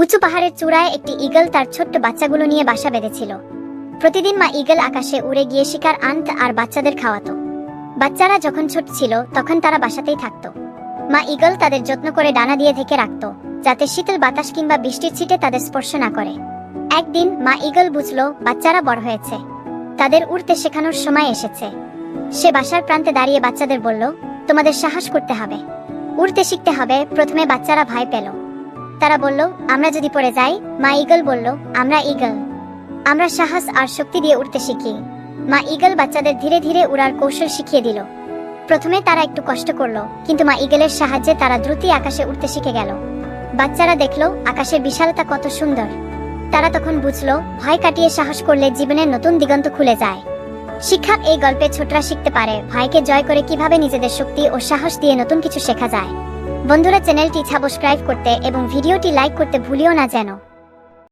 উঁচু পাহাড়ের চূড়ায় একটি ঈগল তার ছোট্ট বাচ্চাগুলো নিয়ে বাসা বেঁধেছিল। প্রতিদিন মা ঈগল আকাশে উড়ে গিয়ে শিকার আনত আর বাচ্চাদের খাওয়াতো। বাচ্চারা যখন ছোট ছিল, তখন তারা বাসাতেই থাকতো। মা ঈগল তাদের যত্ন করে ডানা দিয়ে ঢেকে রাখতো, যাতে শীতল বাতাস কিংবা বৃষ্টির ছিটে তাদের স্পর্শ না করে। একদিন মা ঈগল বুঝলো, বাচ্চারা বড় হয়েছে। তাদের উড়তে শেখানোর সময় এসেছে। সে বাসার প্রান্তে দাঁড়িয়ে বাচ্চাদের বলল, তোমাদের সাহস করতে হবে। উড়তে শিখতে হবে। প্রথমে বাচ্চারা ভয় পেল। তারা বলল, আমরা যদি পড়ে যাই, মা ঈগল বলল, আমরা ঈগল। আমরা সাহস আর শক্তি দিয়ে উড়তে শিখি। মা ঈগল বাচ্চাদের ধীরে ধীরে উড়ার কৌশল শিখিয়ে দিল। প্রথমে তারা একটু কষ্ট করল, কিন্তু মা ঈগলের সাহায্যে তারা দ্রুতই আকাশে উড়তে শিখে গেল। বাচ্চারা দেখল, আকাশের বিশালতা কত সুন্দর। তারা তখন বুঝলো, ভয় কাটিয়ে সাহস করলে জীবনের নতুন দিগন্ত খুলে যায়। শিক্ষা এই গল্পে ছোটরা শিখতে পারে, ভয়কে জয় করে কীভাবে নিজেদের শক্তি ও সাহস দিয়ে নতুন কিছু শেখা যায়। বন্ধুরা চ্যানেলটি সাবস্ক্রাইব করতে এবং ভিডিওটি লাইক করতে ভুলিও না যেন।